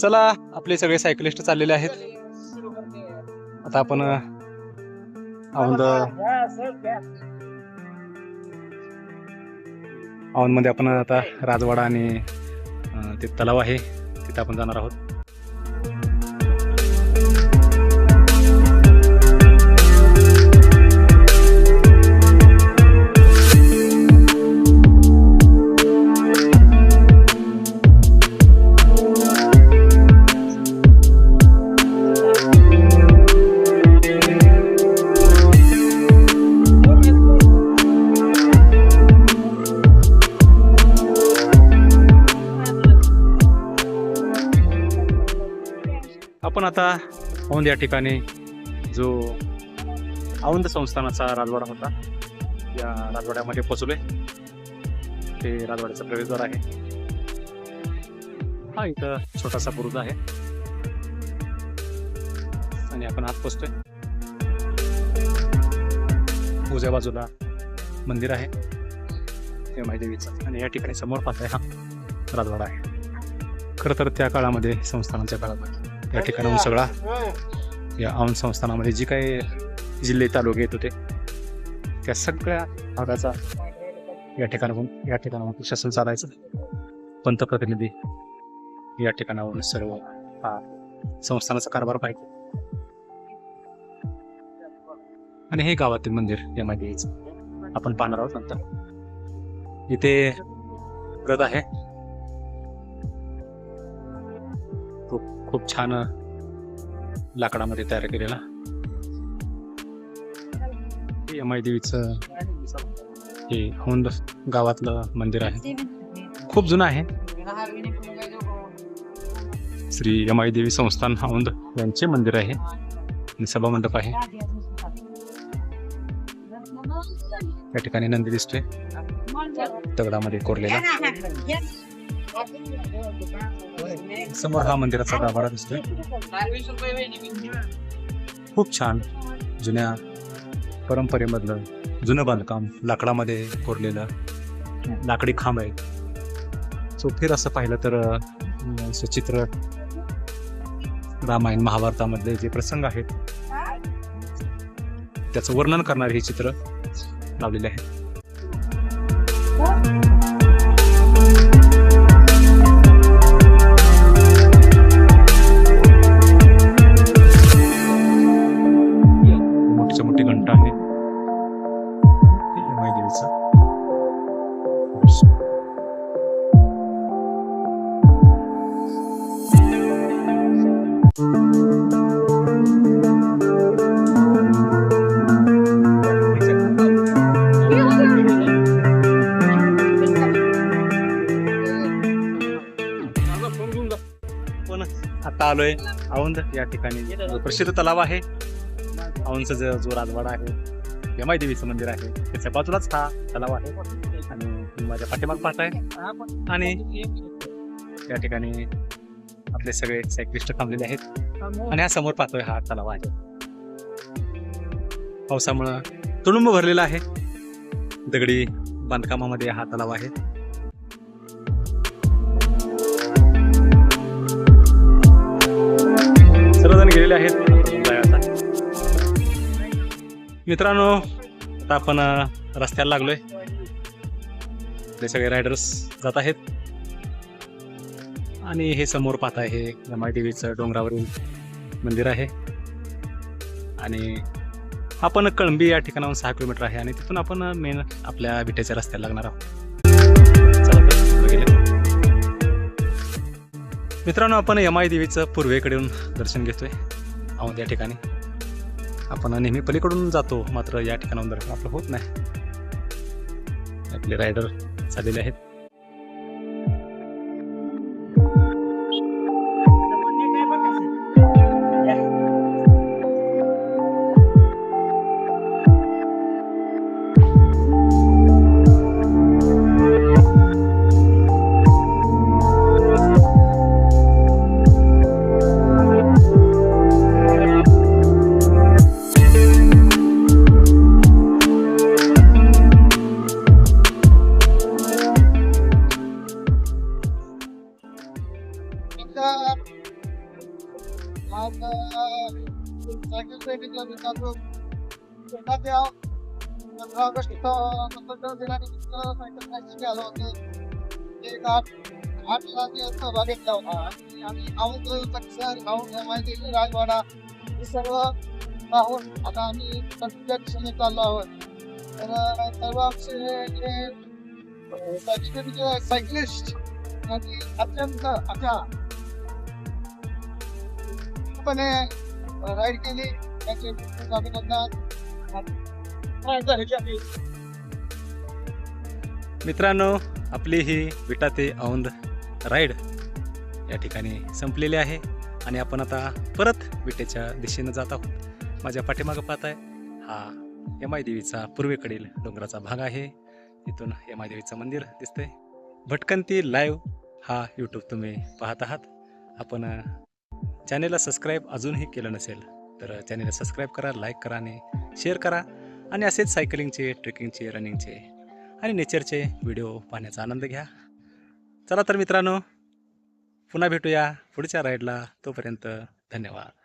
चला आपले सगळे सायकलिस्ट चाललेले आहेत. आता आपण औंधमध्ये आपण आता राजवाडा आणि ते तलाव आहे. तिथे आपण जाणार आहोत. आपण आता औंध या ठिकाणी जो औंध संस्थानाचा राजवाडा होता. या राजवाड्यामध्ये पोचलोय ते राजवाड्याचा प्रवेशद्वार आहे. हा इथं छोटासा बुरुज आहे. आणि आपण आत पोचतोय उजव्या बाजूला मंदिर आहे. हे मायदेवीचं. आणि या ठिकाणी समोर पाहताय हा राजवाडा आहे. खरं तर त्या काळामध्ये संस्थानाच्या काळामध्ये या ठिकाणाहून सगळा या औंध संस्थानामध्ये जी काही जिल्हे तालुके येत होते त्या सगळ्या भागाचा या ठिकाणाहून या ठिकाणाहून प्रशासन चालायचं. पंतप्रतिनिधी या ठिकाणावरून सर्व हा संस्थानाचा कारभार पाहिजे. आणि हे गावातील मंदिर यामध्ये यायचं. आपण पाहणार आहोत नंतर. इथे व्रत आहे. खूप छान लाकडामध्ये तयार केलेला. हे यमाई देवीचं हे औंध गावातलं मंदिर आहे. खूप जुनं आहे. श्री यमाई देवी संस्थान औंध यांचे मंदिर आहे. आणि सभा मंडप आहे. या ठिकाणी नंदी दिसतोय. दगडामध्ये कोरलेला. समोर हा मंदिराचा गाभारा दिसतोय. खूप छान जुन्या परंपरेमधलं जुनं बांधकाम लाकडामध्ये कोरलेलं लाकडी खांब आहेत. फिर असं पाहिलं तर सचित्र चित्र रामायण महाभारतामधले जे प्रसंग आहेत त्याचं वर्णन करणारे हे चित्र लावलेले आहे आता आलोय औंध या ठिकाणी. जो प्रसिद्ध तलाव आहे. औंधचा जो जो राजवाडा आहे यमाई देवीचं मंदिर आहे. त्याच्या बाजूलाच हा तलाव आहे. आणि माझ्या पाठीमाग पाहताय. आणि या ठिकाणी आपले सगळे सायकलिस्ट थांबलेले आहेत. आणि हा समोर पाहतोय हा तलाव आहे. पावसामुळं तुडुंब भरलेला आहे. दगडी बांधकामामध्ये हा तलाव आहे. सर्वजण गेलेले आहेत. मित्रांनो आता आपण रस्त्याला लागलोय. आपले सगळे रायडर्स जात आहेत. आणि हे समोर पाहत आहे रमाई देवीचं डोंगरावरील मंदिर आहे. आणि आपण कळंबी या ठिकाणाहून सहा किलोमीटर आहे आणि तिथून आपण मेन आपल्या विट्याच्या रस्त्याला लागणार आहोत. मित्रांनो आपण यमाई देवीचं पूर्वेकडून दर्शन घेतोय. आहोत या ठिकाणी. आपण नेहमी पलीकडून जातो मात्र या ठिकाणाहून दर्शन आपलं होत नाही. आपले रायडर चाललेले आहेत. आज अं, सायकल ट्रेनिंगला मी जातो पंधरा ऑगस्ट स्वतंत्र दिनानिमित्त सायकल रॅली आलो होतो एक आठ आठ जणांनी सहभाग घेतला होता आणि आम्ही औंध तक्षर औंध माहिती राजवाडा हे सर्व पाहून आता आम्ही संपूर्ण दिशेने चाललो आहोत तर सर्व आमचे सायकलिस्ट आणि अत्यंत अशा पणे राईड केली. त्याचे खूप अभिनंदन मित्रांनो आपली ही विटा ते औंध राईड या ठिकाणी संपलेली आहे. आणि आपण आता परत विटेच्या दिशेनं जात आहोत. माझ्या पाठीमागं पाहत आहे हा यमाई देवीचा पूर्वेकडील डोंगराचा भाग आहे. इथून यमाई देवीचं मंदिर दिसतंय. भटकंती लाईव्ह हा यूट्यूब तुम्ही पाहत आहात. आपण चॅनेलला सबस्क्राईब अजूनही केलं नसेल तर चॅनेलला सबस्क्राईब करा लाईक करा आणि शेअर करा. आणि असेच सायकलिंगचे ट्रेकिंगचे रनिंगचे आणि नेचरचे व्हिडिओ पाहण्याचा आनंद घ्या. चला तर मित्रांनो पुन्हा भेटूया पुढच्या राईडला तोपर्यंत धन्यवाद.